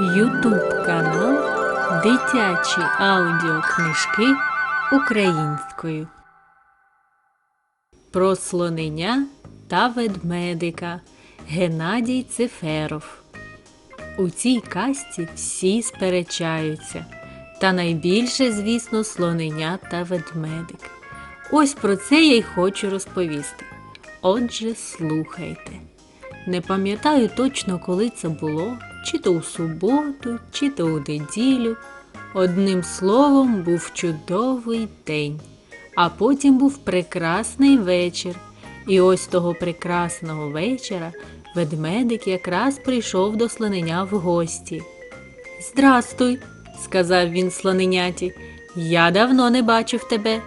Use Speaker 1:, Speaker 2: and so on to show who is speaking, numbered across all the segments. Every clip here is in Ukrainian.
Speaker 1: Ютуб канал Дитячі аудіокнижки українською. Про слонення та ведмедика Геннадій Циферов. У цій казці всі сперечаються. Та найбільше, звісно, слонення та ведмедик. Ось про це я й хочу розповісти. Отже, слухайте. Не пам'ятаю точно, коли це було, чи то у суботу, чи то у неділю. Одним словом, був чудовий день, а потім був прекрасний вечір. І ось того прекрасного вечора ведмедик якраз прийшов до слонення в гості. Здрастуй, сказав він слоненяті. Я давно не бачив тебе.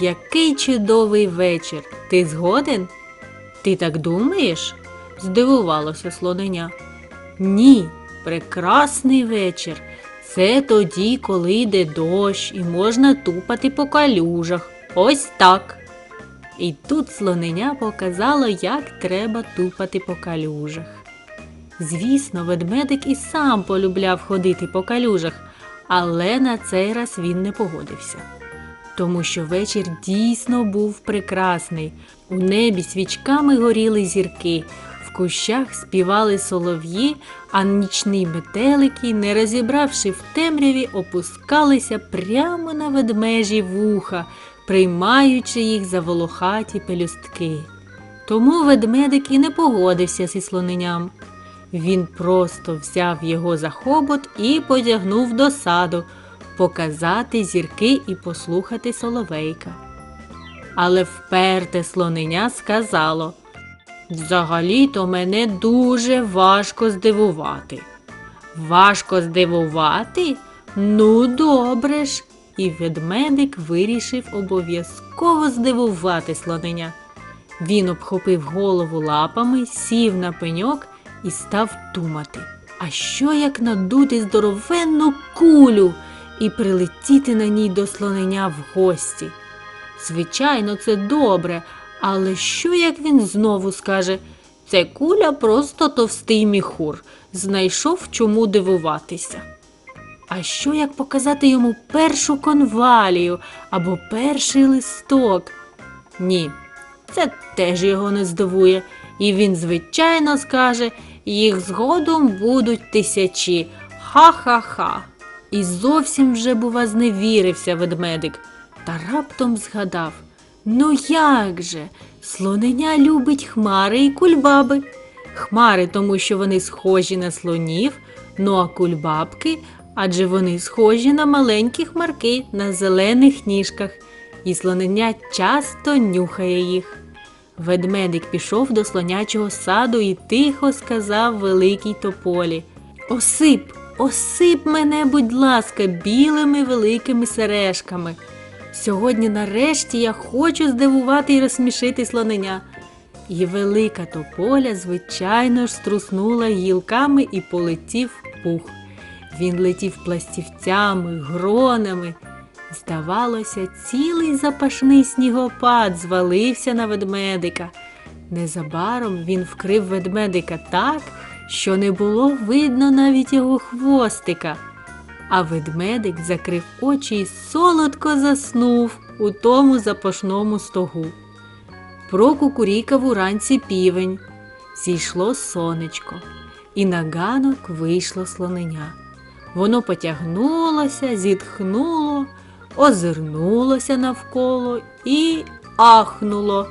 Speaker 1: Який чудовий вечір. Ти згоден? Ти так думаєш? здивувалося слоненя. Ні, прекрасний вечір. Це тоді, коли йде дощ і можна тупати по калюжах. Ось так. І тут слоненя показало, як треба тупати по калюжах. Звісно, ведмедик і сам полюбляв ходити по калюжах, але на цей раз він не погодився. Тому що вечір дійсно був прекрасний. У небі свічками горіли зірки, кущах співали солов'ї, а нічні метелики, не розібравши в темряві, опускалися прямо на ведмежі вуха, приймаючи їх за волохаті пелюстки. Тому ведмедик і не погодився зі слоненям. Він просто взяв його за хобот і потягнув до саду, показати зірки і послухати соловейка. Але вперте слоненя сказало Взагалі-то мене дуже важко здивувати. Важко здивувати? Ну, добре ж. І ведмедик вирішив обов'язково здивувати слоненя. Він обхопив голову лапами, сів на пеньок і став думати. А що як надути здоровенну кулю і прилетіти на ній до слонення в гості? Звичайно, це добре, але що як він знову скаже це куля просто товстий міхур, знайшов чому дивуватися. А що як показати йому першу конвалію або перший листок? Ні, це теж його не здивує, і він, звичайно, скаже, їх згодом будуть тисячі. Ха-ха-ха. І зовсім вже, бува, зневірився ведмедик, та раптом згадав Ну як же? Слоненя любить хмари і кульбаби. Хмари, тому що вони схожі на слонів, ну а кульбабки, адже вони схожі на маленькі хмарки на зелених ніжках, і слоненя часто нюхає їх. Ведмедик пішов до слонячого саду і тихо сказав великій тополі Осип, осип мене, будь ласка, білими великими сережками. Сьогодні нарешті я хочу здивувати і розсмішити слоненя. І велика тополя, звичайно ж, струснула гілками і полетів пух. Він летів пластівцями, гронами. Здавалося, цілий запашний снігопад звалився на ведмедика. Незабаром він вкрив ведмедика так, що не було видно навіть його хвостика. А ведмедик закрив очі і солодко заснув у тому запашному стогу. Прокукурікав уранці півень, зійшло сонечко, і на ганок вийшло слоненя. Воно потягнулося, зітхнуло, озирнулося навколо і ахнуло.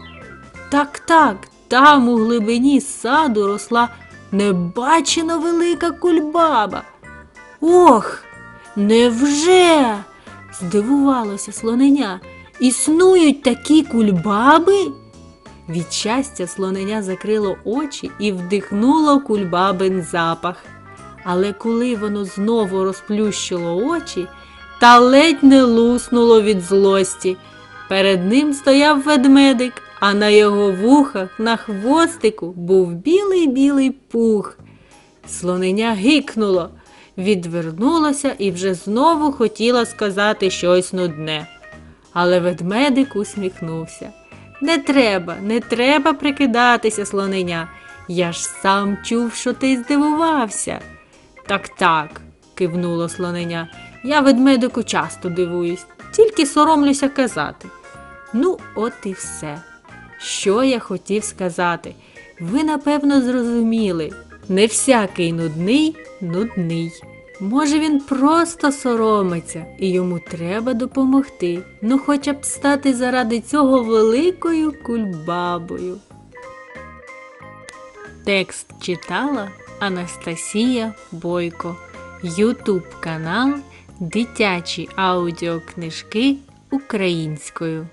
Speaker 1: Так, так, там у глибині саду росла небачено велика кульбаба. Ох, невже? здивувалося слоненя. Існують такі кульбаби? Від щастя слоненя закрило очі і вдихнуло кульбабин запах. Але коли воно знову розплющило очі, та ледь не луснуло від злості. Перед ним стояв ведмедик, а на його вухах, на хвостику, був білий-білий пух. Слоненя гикнуло, відвернулося і вже знову хотіла сказати щось нудне. Але ведмедик усміхнувся. Не треба, не треба прикидатися, слоненя. Я ж сам чув, що ти здивувався. Так, так, кивнуло слоненя. Я ведмедику часто дивуюсь, тільки соромлюся казати. Ну, от і все. Що я хотів сказати? Ви, напевно, зрозуміли. Не всякий нудний нудний. Може, він просто соромиться, і йому треба допомогти. Ну, хоча б стати заради цього великою кульбабою. Текст читала Анастасія Бойко. Ютуб канал Дитячі аудіокнижки українською.